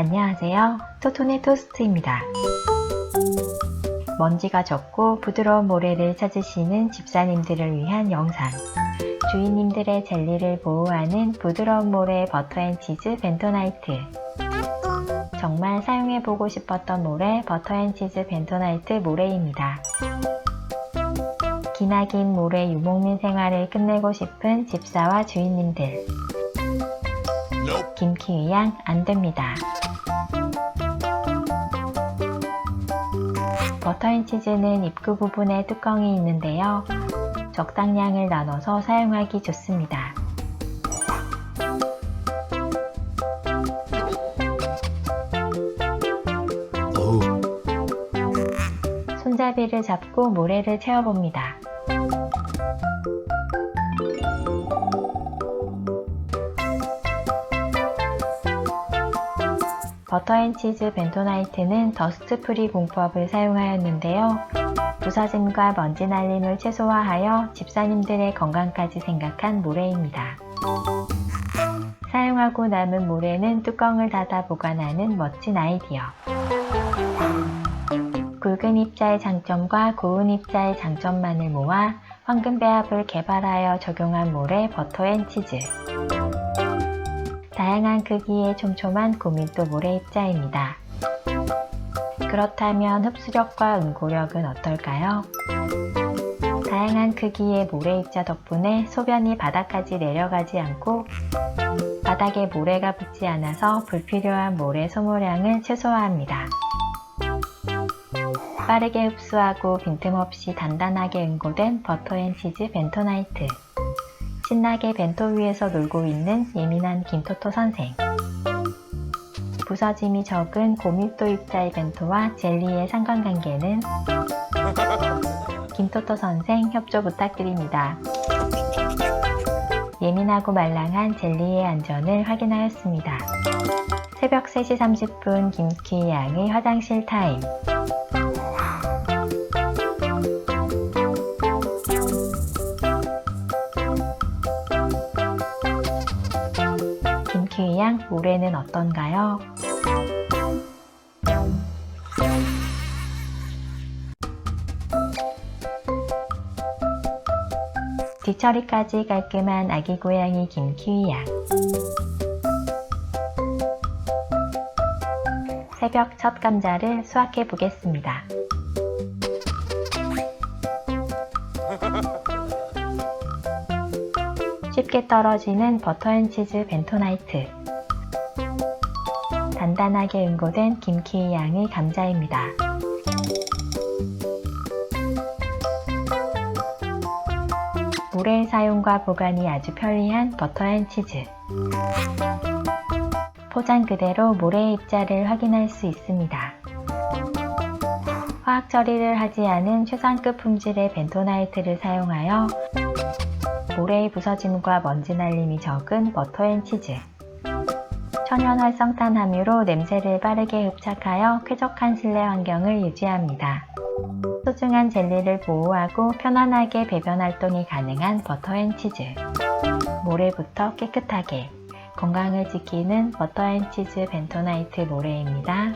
안녕하세요. 토토네 토스트입니다. 먼지가 적고 부드러운 모래를 찾으시는 집사님들을 위한 영상. 주인님들의 젤리를 보호하는 부드러운 모래 버터앤치즈 벤토나이트. 정말 사용해보고 싶었던 모래 버터앤치즈 벤토나이트 모래입니다. 기나긴 모래 유목민 생활을 끝내고 싶은 집사와 주인님들. 김키위양 안됩니다. 버터앤치즈는 입구 부분에 뚜껑이 있는데요. 적당량을 나눠서 사용하기 좋습니다. 손잡이를 잡고 모래를 채워봅니다. 버터앤치즈 벤토나이트는 더스트 프리 공법을 사용하였는데요. 부서짐과 먼지 날림을 최소화하여 집사님들의 건강까지 생각한 모래입니다. 사용하고 남은 모래는 뚜껑을 닫아 보관하는 멋진 아이디어. 굵은 입자의 장점과 고운 입자의 장점만을 모아 황금 배합을 개발하여 적용한 모래 버터앤치즈. 다양한 크기의 촘촘한 고밀도 모래 입자입니다. 그렇다면 흡수력과 응고력은 어떨까요? 다양한 크기의 모래 입자 덕분에 소변이 바닥까지 내려가지 않고 바닥에 모래가 붙지 않아서 불필요한 모래 소모량을 최소화합니다. 빠르게 흡수하고 빈틈없이 단단하게 응고된 버터앤치즈 벤토나이트. 신나게 벤토 위에서 놀고 있는 예민한 김토토 선생. 부서짐이 적은 고밀도 입자의 벤토와 젤리의 상관관계는 김토토 선생 협조 부탁드립니다. 예민하고 말랑한 젤리의 안전을 확인하였습니다. 새벽 3시 30분 김키 양의 화장실 타임. 김키위 양 모래는 어떤가요? 뒤처리까지 깔끔한 아기 고양이 김키위 양. 새벽 첫 감자를 수확해 보겠습니다. 쉽게 떨어지는 버터앤치즈 벤토나이트. 단단하게 응고된 김키 양의 감자입니다. 물의 사용과 보관이 아주 편리한 버터앤치즈. 포장 그대로 모래의 입자를 확인할 수 있습니다. 화학 처리를 하지 않은 최상급 품질의 벤토나이트를 사용하여 모래의 부서짐과 먼지 날림이 적은 버터앤치즈. 천연 활성탄 함유로 냄새를 빠르게 흡착하여 쾌적한 실내 환경을 유지합니다. 소중한 젤리를 보호하고 편안하게 배변 활동이 가능한 버터앤치즈. 모래부터 깨끗하게 건강을 지키는 버터앤치즈 벤토나이트 모래입니다.